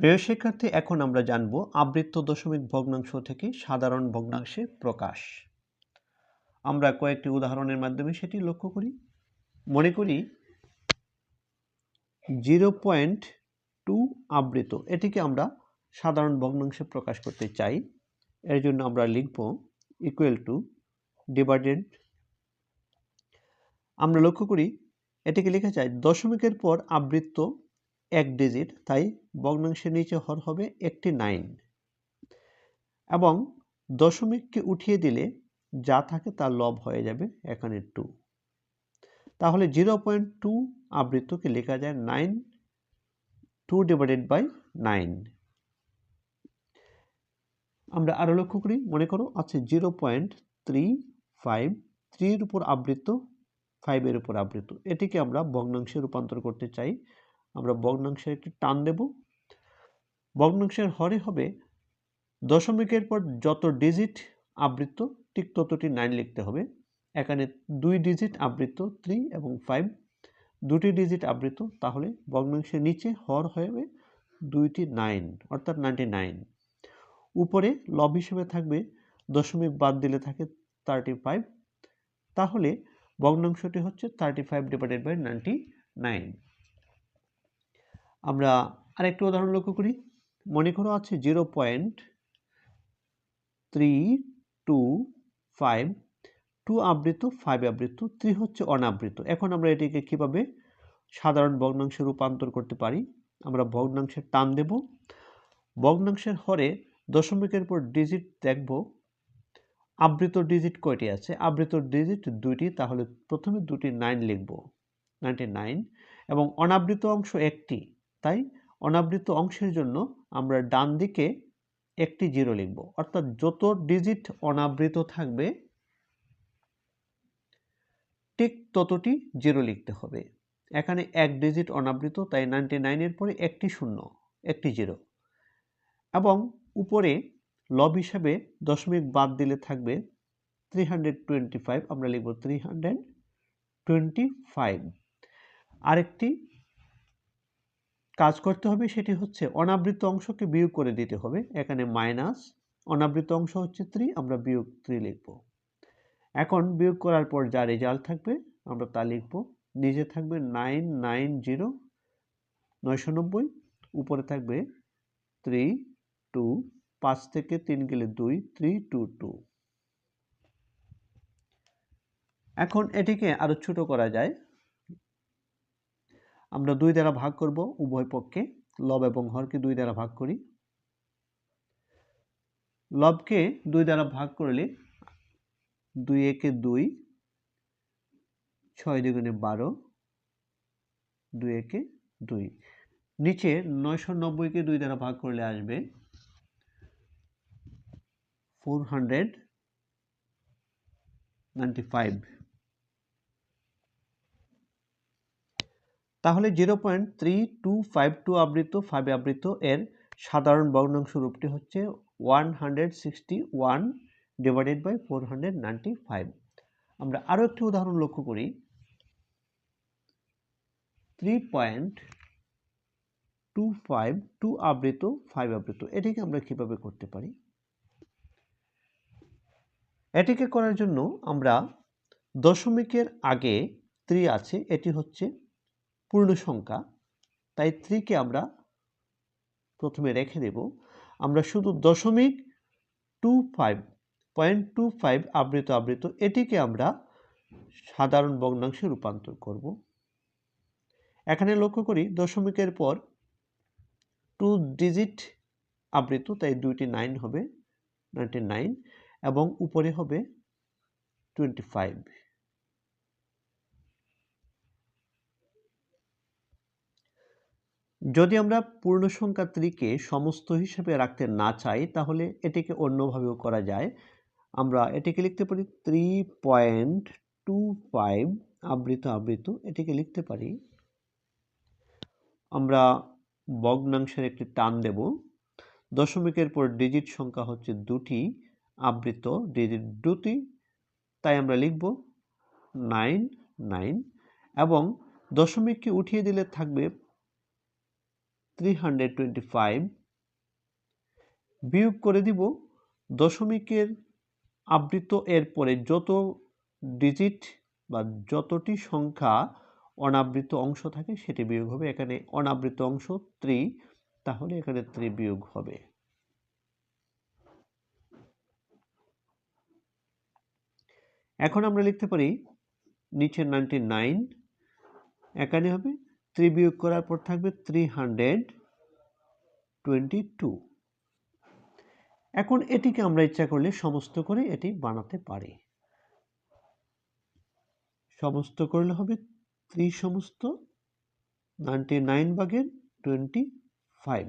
প্রিয় শিক্ষার্থী, এখন আমরা জানব আবৃত্ত দশমিক ভগ্নাংশ থেকে সাধারণ ভগ্নাংশে প্রকাশ। আমরা কয়েকটি উদাহরণের মাধ্যমে সেটি লক্ষ্য করি। মনে করি জিরো পয়েন্ট টু আবৃত এটিকে আমরা সাধারণ ভগ্নাংশে প্রকাশ করতে চাই। এর জন্য আমরা লিখব ইকুয়াল টু ডিভাইডেড আমরা লক্ষ্য করি, এটিকে লেখা যায়, দশমিকের পর আবৃত্ত এক ডিজিট তাই ভগ্নাংশের নিচে হর হবে একটি নাইন। এবং দশমিককে উঠিয়ে দিলে যা থাকে তা লব হয়ে যাবে এখানে টু তাহলে জিরো পয়েন্ট টু আবৃত্তকে লেখা যায় nine two divided by nine আমরা আরও লক্ষ্য করি, মনে করো আছে জিরো পয়েন্ট থ্রি ফাইভ থ্রির উপর আবৃত্ত ফাইভের উপর আবৃত্ত। এটিকে আমরা ভগ্নাংশে রূপান্তর করতে চাই। আমরা ভগ্নাংশের একটি টান দেব। ভগ্নাংশের হরে হবে দশমিকের পর যত ডিজিট আবৃত্ত, ঠিক ততটি নাইন লিখতে হবে। এখানে দুই ডিজিট আবৃত্ত থ্রি এবং ফাইভ দুটি ডিজিট আবৃত্ত, তাহলে ভগ্নাংশের নিচে হর হবে দুইটি নাইন অর্থাৎ নাইনটি নাইন উপরে লব হিসেবে থাকবে, দশমিক বাদ দিলে থাকে থার্টি ফাইভ তাহলে ভগ্নাংশটি হচ্ছে thirty five divided by ninety nine আমরা আরেকটি উদাহরণ লক্ষ্য করি। মনে করো আছে zero point three two five, two আবৃত ফাইভ আবৃত থ্রি হচ্ছে অনাবৃত এখন আমরা এটিকে কীভাবে সাধারণ ভগ্নাংশে রূপান্তর করতে পারি? আমরা ভগ্নাংশের টান দেব। ভগ্নাংশের হরে দশমিকের পর ডিজিট দেখব। আবৃত ডিজিট কয়টি আছে? আবৃত ডিজিট দুইটি, তাহলে প্রথমে দুটি নাইন লিখব। নাইনটি নাইন এবং অনাবৃত অংশ একটি, তাই অনাবৃত অংশের জন্য আমরা ডান দিকে একটি জিরো লিখব। অর্থাৎ যত ডিজিট অনাবৃত থাকবে, ঠিক ততটি জিরো লিখতে হবে। এখানে এক ডিজিট অনাবৃত, তাই নাইনটি নাইনের পরে একটি শূন্য, একটি জিরো। এবং উপরে লব হিসাবে দশমিক বাদ দিলে থাকবে থ্রি হান্ড্রেড টোয়েন্টি ফাইভ আমরা লিখব থ্রি হান্ড্রেড টোয়েন্টি ফাইভ আরেকটি কাজ করতে হবে সেটি হচ্ছে অনাবৃত অংশকে বিয়োগ করে দিতে হবে। এখানে মাইনাস, অনাবৃত অংশ হচ্ছে থ্রি আমরা বিয়োগ থ্রি লিখব। এখন বিয়োগ করার পর যা রেজাল্ট থাকবে, আমরা তা লিখব। নিচে থাকবে নাইন নাইন জিরো নয়শো নব্বই, উপরে থাকবে থ্রি টু পাঁচ থেকে তিন গেলে দুই থ্রি টু টু এখন এটিকে আরও ছোট করা যায়। আমরা দুই দ্বারা ভাগ করব উভয় পক্ষে। লব এবং হরকে দুই দ্বারা ভাগ করি। লবকে দুই দ্বারা ভাগ করলে দুই একে দুই, ছয় দ্বিগুণে বারো, দুই একে দুই। নিচে নয়শো নব্বইকে দুই দ্বারা ভাগ করলে আসবে ফোর হান্ড্রেড নাইনটি ফাইভ। তাহলে zero point three two five two আবৃত ফাইভ আবৃত এর সাধারণ ভগ্নাংশ রূপটি হচ্ছে one hundred sixty one divided by four hundred ninety five আমরা আরও একটি উদাহরণ লক্ষ্য করি। Three point two five two আবৃত ফাইভ আবৃত এটিকে আমরা কীভাবে করতে পারি? এটিকে করার জন্য আমরা দশমিকের আগে থ্রি আছে, এটি হচ্ছে পূর্ণ সংখ্যা, তাই থ্রিকে আমরা প্রথমে রেখে দেব। আমরা শুধু দশমিক two five, point two five আবৃত আবৃত এটিকে আমরা সাধারণ ভগ্নাংশে রূপান্তর করব। এখানে লক্ষ্য করি দশমিকের পর টু ডিজিট আবৃত, তাই দুইটি নাইন হবে, নাইনটি নাইন, এবং উপরে হবে টোয়েন্টি ফাইভ। যদি আমরা পূর্ণ সংখ্যা ত্রিকে সমস্ত হিসেবে রাখতে না চাই, তাহলে এটিকে অন্যভাবেও করা যায়। আমরা এটিকে লিখতে পারি থ্রি পয়েন্ট টু ফাইভ আবৃত আবৃত এটিকে লিখতে পারি। আমরা ভগ্নাংশের একটি টান দেব। দশমিকের পর ডিজিট সংখ্যা হচ্ছে দুটি আবৃত ডিজিট দুটি। তাই আমরা লিখব নাইন নাইন এবং দশমিককে উঠিয়ে দিলে থাকবে থ্রি হান্ড্রেড টোয়েন্টি ফাইভ বিয়োগ করে দিব দশমিকের আবৃত এর পরে যত ডিজিট বা যতটি সংখ্যা অনাবৃত অংশ থাকে সেটি বিয়োগ হবে। এখানে অনাবৃত অংশ ত্রি তাহলে এখানে ত্রি বিয়োগ হবে। এখন আমরা লিখতে পারি, নিচে নাইনটি নাইন এখানে হবে থ্রি বিয়োগ করার পর থাকবে থ্রি হান্ড্রেড টোয়েন্টি টু এখন এটিকে আমরা ইচ্ছা করলে সমস্ত করে এটি বানাতে পারি। সমস্ত করলে হবে থ্রি সমস্ত নাইনটি নাইন ভাগের টোয়েন্টি ফাইভ